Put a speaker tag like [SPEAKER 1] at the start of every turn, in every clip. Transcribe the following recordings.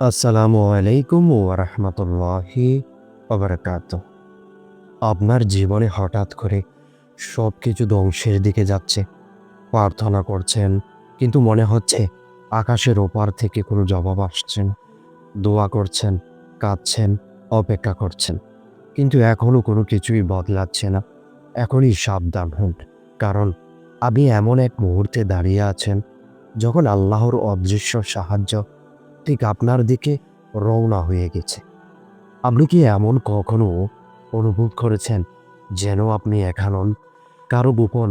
[SPEAKER 1] আসসালামু আলাইকুম ওরহমতুল্লাহি ওবরাকাত আপনার জীবনে হঠাৎ করে সব কিছু ধ্বংসের দিকে যাচ্ছে, প্রার্থনা করছেন, কিন্তু মনে হচ্ছে আকাশের ওপার থেকে কোনো জবাব আসছেন দোয়া করছেন, কাঁদছেন, অপেক্ষা করছেন, কিন্তু এখনও কোনো কিছুই বদলাচ্ছে না। এখনই সাবধান হন, কারণ আপনি এমন এক মুহূর্তে দাঁড়িয়ে আছেন যখন আল্লাহর অদৃশ্য সাহায্য ঠিক আপনার দিকে রওনা হয়ে গেছে। আপনি কি এমন কখনো অনুভব করেছেন যেন আপনি এখানন কারও গোপন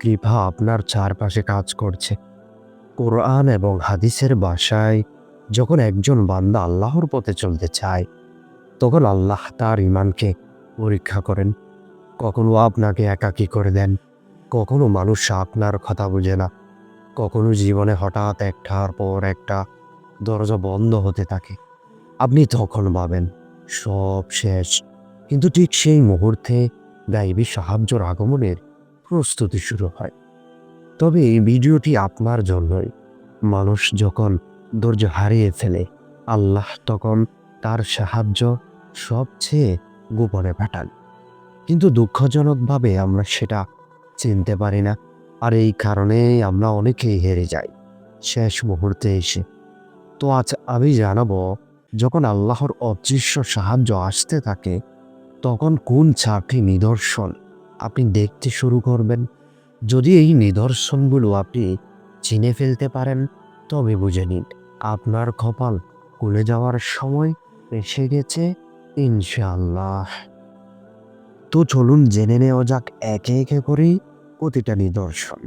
[SPEAKER 1] কৃপা আপনার চারপাশে কাজ করছে? কোরআন এবং হাদিসের বাসায় যখন একজন বান্দা আল্লাহর পথে চলতে চায়, তখন আল্লাহ তার ইমানকে পরীক্ষা করেন। কখনো আপনাকে একাকী করে দেন, কখনো মানুষ আপনার কথা বুঝে না, কখনো জীবনে হঠাৎ একটার পর একটা দরজা বন্ধ হতে থাকে। আপনি তখন ভাবেন, সব শেষ। কিন্তু ঠিক সেই মুহূর্তে গাইবী সাহায্যর আগমনের প্রস্তুতি শুরু হয়। তবে এই ভিডিওটি আপনার জন্যই। মানুষ যখন ধৈর্য হারিয়ে ফেলে, আল্লাহ তখন তার সাহায্য সবচেয়ে গোপনে পাঠান। কিন্তু দুঃখজনকভাবে আমরা সেটা চিনতে পারি না। আর এই কারণেই আমরা অনেকেই হেরে যাই। শেষ মুহূর্তে এসে তো আজ আমি জানাব, যখন আল্লাহর অদৃশ্য সাহায্য আসতে থাকে, তখন কোন চারটি নিদর্শন আপনি দেখতে শুরু করবেন? যদি এই নিদর্শনগুলো আপনি চিনে ফেলতে পারেন, তবে বুঝে নিন, আপনার কপাল খুলে যাওয়ার সময় এসে গেছে, ইনশাআল্লাহ। তো চলুন জেনে নেওয়া যাক একে একে করে প্রতিটা নিদর্শন।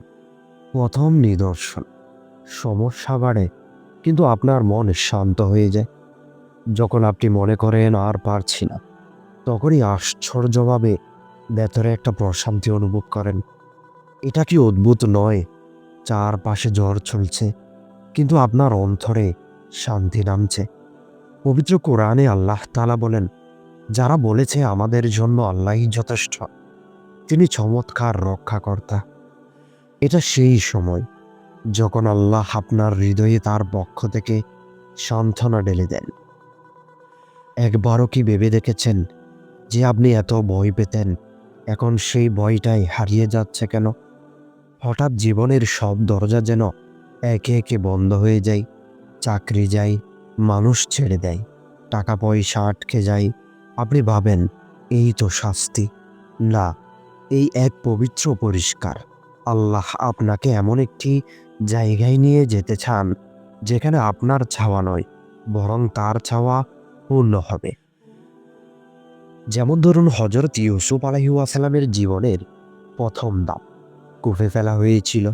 [SPEAKER 1] প্রথম নিদর্শন, সমস্যা বাড়ে কিন্তু আপনার মন শান্ত হয়ে যায়। যখন আপনি মনে করেন আর পারছি না, তখনই আশ্চর্যভাবে ভেতরে একটা প্রশান্তি অনুভব করেন। এটা কি অদ্ভুত নয়, চারপাশে জ্বর চলছে কিন্তু আপনার অন্তরে শান্তি নামছে। পবিত্র কোরআনে আল্লাহ তালা বলেন, যারা বলেছে আমাদের জন্য আল্লাহই যথেষ্ট, তিনি চমৎকার রক্ষাকর্তা। এটা সেই সময় যখন আল্লাহ আপনার হৃদয়ে তার পক্ষ থেকে সান্ত্বনা ঢেলে দেন। একবারও কি ভেবে দেখেছেন যে আপনি এত ভয় পেতেন? এখন সেই ভয়টাই হারিয়ে যাচ্ছে কেন? হঠাৎ জীবনের সব দরজা যেন একে একে বন্ধ হয়ে যায়, চাকরি যায়, মানুষ ছেড়ে দেয়, টাকা পয়সা আটকে যায়। আপনি ভাবেন, এই তো শাস্তি। না, এই এক পবিত্র পরিষ্কার। আল্লাহ আপনাকে এমন একটি জায়গায় নিয়ে যেতে চান, যেখানে আপনার ছাওয়া নয়, বরং তার ছাওয়া পূর্ণ হবে। যেমন ধরুন হজরত ইউসুফ আলহিউসালামের জীবনের প্রথম দাম কুফে ফেলা হয়েছিল।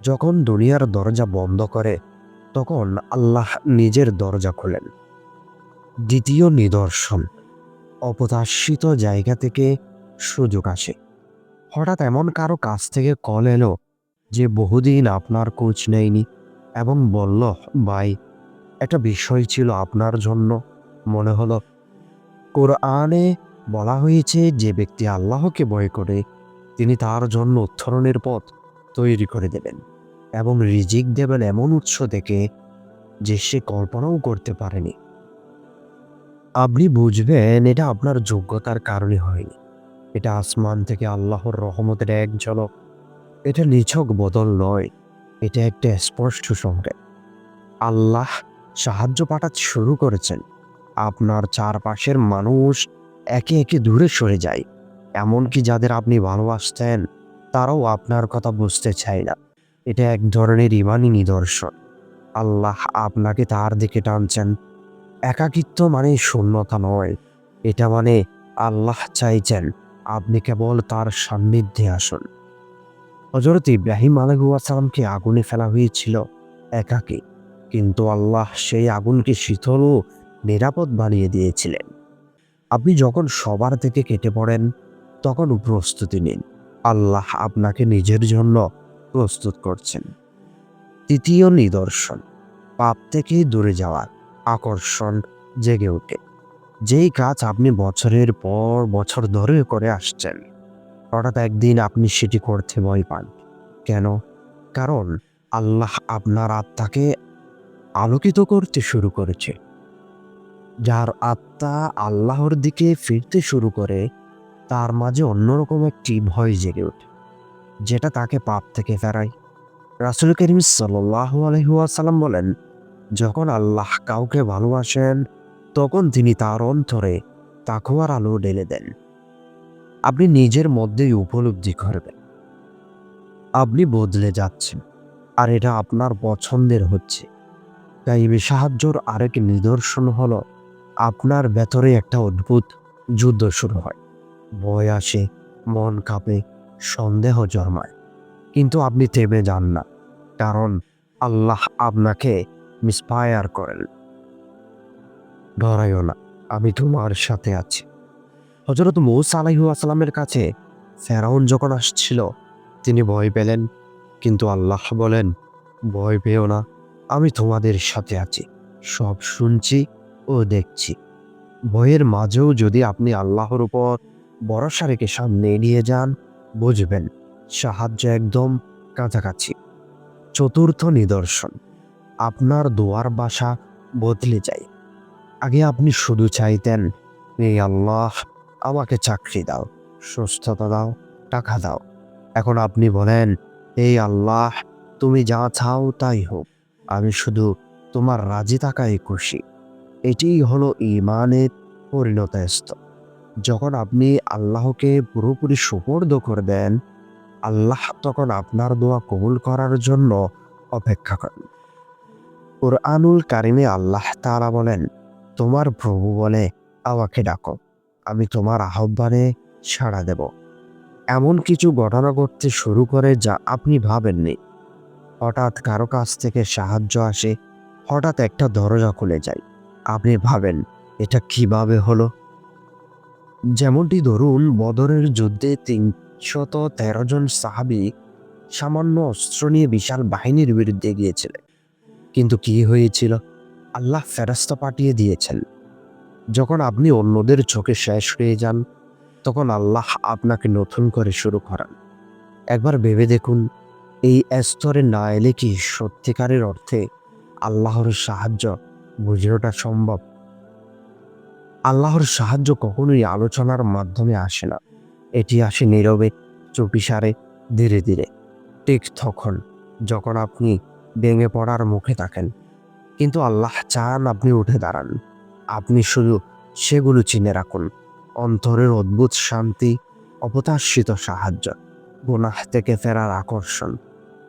[SPEAKER 1] যখন দুনিয়ার দরজা বন্ধ করে, তখন আল্লাহ নিজের দরজা খোলেন। দ্বিতীয় নিদর্শন অপদাসিত জায়গা থেকে সুযোগ আসে। হঠাৎ এমন কারও কাছ থেকে কল এলো যে বহুদিন আপনার কোচ নেয়নি এবং বলল, ভাই, একটা বিষয় ছিল আপনার জন্য। মনে হলো, কোরআনে বলা হয়েছে যে ব্যক্তি আল্লাহকে ভয় করে, তিনি তার জন্য উত্তরণের পথ তৈরি করে দেবেন এবং রিজিক দেবেন এমন উৎস থেকে যে সে কল্পনাও করতে পারেনি। আপনি বুঝবেন, এটা আপনার যোগ্যতার কারণে হয়নি। এটা আসমান থেকে আল্লাহর রহমতের এক ঝলক। এটা নিছক বদল নয়। এটা একটা স্পষ্ট সংকেত। আল্লাহ সাহায্য পাঠাতে শুরু করেছেন। আপনার চারপাশের মানুষ একে একে দূরে সরে যায়। এমনকি যাদের আপনি ভালোবাসতেন, তারাও আপনার কথা বুঝতে চায় না। এটা এক ধরনের ইমানি নিদর্শন। আল্লাহ আপনাকে তার দিকে টানছেন। একাকিত্ব মানে শূন্যতা নয়। এটা মানে আল্লাহ চাইছেন আপনি কেবল তার সান্নিধ্যে আসুন। হজরত ইব্রাহিম আলহুয়াসালামকে আগুনে ফেলা হয়েছিল একাকে। কিন্তু আল্লাহ সেই আগুনকে শীতল ও নিরাপদ বানিয়ে দিয়েছিলেন। আপনি যখন সবার থেকে কেটে পড়েন, তখন প্রস্তুতি নিন। আল্লাহ আপনাকে নিজের জন্য প্রস্তুত করছেন। তৃতীয় নিদর্শন, পাপ থেকে দূরে যাওয়ার আকর্ষণ জেগে ওঠে। যেই কাজ আপনি বছরের পর বছর ধরে করে আসছেন। হঠাৎ একদিন আপনি সেটি করতে ভয় পান। কেন? কারণ আল্লাহ আপনার আত্মাকে আলোকিত করতে শুরু করেছে। যার আত্মা আল্লাহর দিকে ফিরতে শুরু করে, তার মাঝে অন্যরকম একটি ভয় জেগে ওঠে, যেটা তাকে পাপ থেকে ফেরায়। রাসুল করিম সাল্লাহ আলহিহাসাল্লাম বলেন, যখন আল্লাহ কাউকে ভালোবাসেন, তখন তিনি তার অন্তরে তাকুয়ার আলো ঢেলে দেন। আপনি নিজের মধ্যেই উপলব্ধি করবেন। আপনি বদলে যাচ্ছেন, আর এটা আপনার পছন্দের হচ্ছে। তাই সাহায্যর আরেক নিদর্শন হলো, আপনার ভেতরে একটা অদ্ভুত যুদ্ধ শুরু হয়। ভয় আসে, মন কাঁপে, সন্দেহ জন্মায়। কিন্তু আপনি থেমে যান না, কারণ আল্লাহ আপনাকে মিসপায়ার করেন। ডরাইও না, আমি তোমার সাথে আছি। হজরত মৌসা আলাইহু আসসালামের কাছে ফেরাউন যখন আসছিল, তিনি ভয় পেলেন। কিন্তু আল্লাহ বলেন, ভয় পেও না, আমি তোমাদের সাথে আছি, সব শুনছি ও দেখছি। ভয়ের মাঝেও যদি আপনি আল্লাহর উপর ভরসা রেখে সামনে এগিয়ে যান, বুঝবেন সাহায্য একদম কাছাকাছি। চতুর্থ নিদর্শন, আপনার দোয়ার বাসা বদলে যায়। আগে আপনি শুধু চাইতেন এই আল্লাহ আমাকে চাকরি দাও, সুস্থতা দাও, টাকা দাও। এখন আপনি বলেন, এই আল্লাহ, তুমি যা চাও তাই হোক, আমি শুধু তোমার রাজি থাকাই খুশি। এটিই হলো ইমানের পরিণত স্তর যখন আপনি আল্লাহকে পুরোপুরি সুপর্দ করে দেন, আল্লাহ তখন আপনার দোয়া কবুল করার জন্য অপেক্ষা করেন। কোরআনুল কারিমে আল্লাহ তাআলা বলেন, তোমার প্রভু বলে আমাকে ডাকো। আমি তোমার আহ্বানে সাড়া দেব। এমন কিছু ঘটনা ঘটতে শুরু করে যা আপনি ভাবেননি। হঠাৎ কারও কাছ থেকে সাহায্য আসে, হঠাৎ একটা দরজা খুলে যায়। আপনি ভাবেন, এটা কীভাবে হলো? যেমনটি ধরুন, বদরের যুদ্ধে তিনশত তেরো জন সাহাবি সামান্য অস্ত্র নিয়ে বিশাল বাহিনীর বিরুদ্ধে গিয়েছিলেন। কিন্তু কি হয়েছিল? আল্লাহ ফেরাস্তা পাঠিয়ে দিয়েছেন। যখন আপনি অন্যদের চোখে শেষ হয়ে যান, তখন আল্লাহ আপনাকে নতুন করে শুরু করান। একবার ভেবে দেখুন, এই স্তরে না এলে কি সত্যিকারের অর্থে আল্লাহর সাহায্য বুঝানোটা সম্ভব? আল্লাহর সাহায্য কখনোই আলোচনার মাধ্যমে আসে না। এটি আসে নীরবে, চুপিসারে, ধীরে ধীরে, ঠিক তখন যখন আপনি ভেঙে পড়ার মুখে থাকেন। কিন্তু আল্লাহ চান আপনি উঠে দাঁড়ান। আপনি শুধু সেগুলো চিনে রাখুন। অন্তরের অদ্ভুত শান্তি অপতাশ্রিত সাহায্য, গুনাহ থেকে ফেরার আকর্ষণ।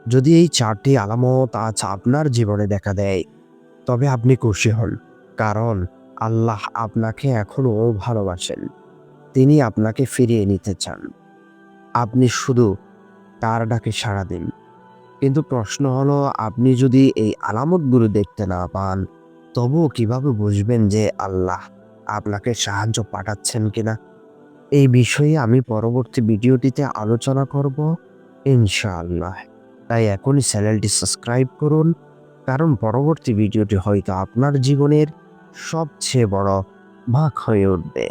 [SPEAKER 1] যদি এই চারটি আলামত আজ আপনার জীবনে দেখা দেয়, তবে আপনি খুশি হন, কারণ আল্লাহ আপনাকে এখনও ভালোবাসেন। তিনি আপনাকে ফিরিয়ে নিতে চান। আপনি শুধু তার ডাকে সাড়া দিন। কিন্তু প্রশ্ন হলো, আপনি যদি এই আলামতগুলো দেখতে না পান তবুও কীভাবে বুঝবেন যে আল্লাহ আপনাকে সাহায্য পাঠাচ্ছেন কিনা? এই বিষয়ে আমি পরবর্তী ভিডিওটিতে আলোচনা করব, ইনশাআল্লাহ। তাই এখনই চ্যানেলটি সাবস্ক্রাইব করুন, কারণ পরবর্তী ভিডিওটি হয়তো আপনার জীবনের সবচেয়ে বড় ভাগ হয়ে উঠবে।